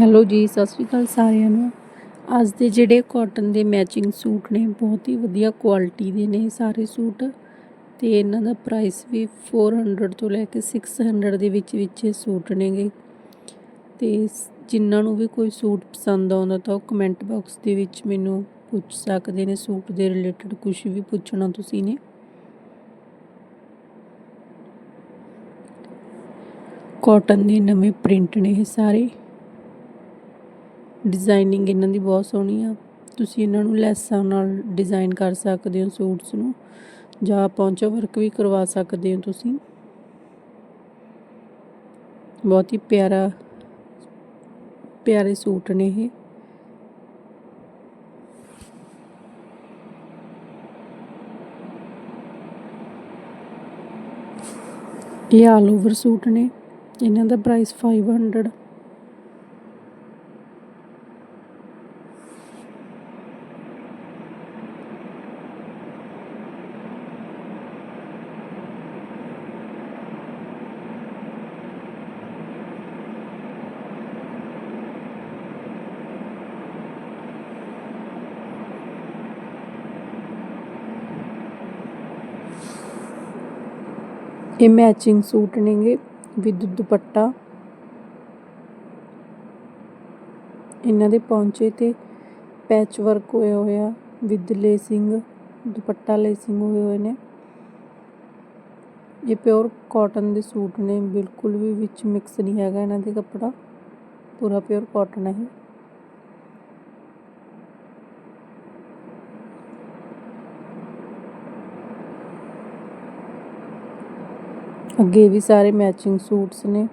Hello ਜੀ, ਸਤਿ ਸ਼੍ਰੀ ਅਕਾਲ ਸਾਰਿਆਂ ਨੂੰ। ਅੱਜ ਦੇ ਜਿਹੜੇ ਕਾਟਨ ਦੇ ਮੈਚਿੰਗ ਸੂਟ ਨੇ, ਬਹੁਤ ਹੀ ਵਧੀਆ ਕੁਆਲਿਟੀ ਦੇ ਨੇ ਸਾਰੇ ਸੂਟ। ਤੇ ਇਹਨਾਂ ਦਾ ਪ੍ਰਾਈਸ ਵੀ 400 ਤੋਂ ਲੈ ਕੇ 600 ਦੇ ਵਿੱਚ ਵਿੱਚ ਸੂਟ ਨੇਗੇ। ਤੇ ਜਿਨ੍ਹਾਂ ਨੂੰ ਵੀ ਕੋਈ ਸੂਟ ਪਸੰਦ ਆਉਂਦਾ ਤਾਂ ਉਹ ਕਮੈਂਟ ਬਾਕਸ ਦੇ ਵਿੱਚ ਮੈਨੂੰ ਪੁੱਛ ਸਕਦੇ ਨੇ, ਸੂਟ ਦੇ ਰਿਲੇਟਡ ਕੁਝ ਵੀ ਪੁੱਛਣਾ ਤੁਸੀਂ ਨੇ। ਕਾਟਨ ਦੇ ਨਵੇਂ ਪ੍ਰਿੰਟ ਨੇ ਇਹ ਸਾਰੇ। ਡਿਜ਼ਾਈਨਿੰਗ ਇਹਨਾਂ ਦੀ ਬਹੁਤ ਸੋਹਣੀ ਆ। ਤੁਸੀਂ ਇਹਨਾਂ ਨੂੰ ਲੈਸਾਂ ਨਾਲ ਡਿਜ਼ਾਈਨ ਕਰ ਸਕਦੇ ਹੋ ਸੂਟਸ ਨੂੰ। ਜਾਂ ਪੌਂਚਾ ਵਰਕ ਵੀ ਕਰਵਾ ਸਕਦੇ ਹੋ ਤੁਸੀਂ। ਬਹੁਤ ਹੀ ਪਿਆਰਾ, ਪਿਆਰੇ ਸੂਟ ਨੇ ਇਹ। ਇਹ ਆਲ ਓਵਰ ਸੂਟ ਨੇ। ਇਹਨਾਂ ਦਾ ਪ੍ਰਾਈਸ 500 ਇਹ ਮੈਚਿੰਗ ਸੂਟ ਨੇਗੇ ਵਿਦ ਦੁਪੱਟਾ। ਇਹਨਾਂ ਦੇ ਪੌਂਚੇ ਤੇ ਪੈਚ ਵਰਕ ਹੋਇਆ ਹੋਇਆ ਵਿਦ ਲੇਸਿੰਗ ਦੁਪੱਟਾ ਲੇਸਿੰਗ ਹੋਏ ਹੋਏ ਨੇ। ਇਹ ਪਿਓਰ ਕਾਟਨ ਦੇ ਸੂਟ ਨੇ, ਬਿਲਕੁਲ ਵੀ ਵਿੱਚ ਮਿਕਸ ਨਹੀਂ ਹੈਗਾ ਇਹਨਾਂ ਦੇ ਕੱਪੜਾ। ਪੂਰਾ ਪਿਓਰ ਕਾਟਨ ਹੈ ਇਹ ਅੱਗੇ ਵੀ ਸਾਰੇ ਮੈਚਿੰਗ ਸੂਟਸ ਨੇ।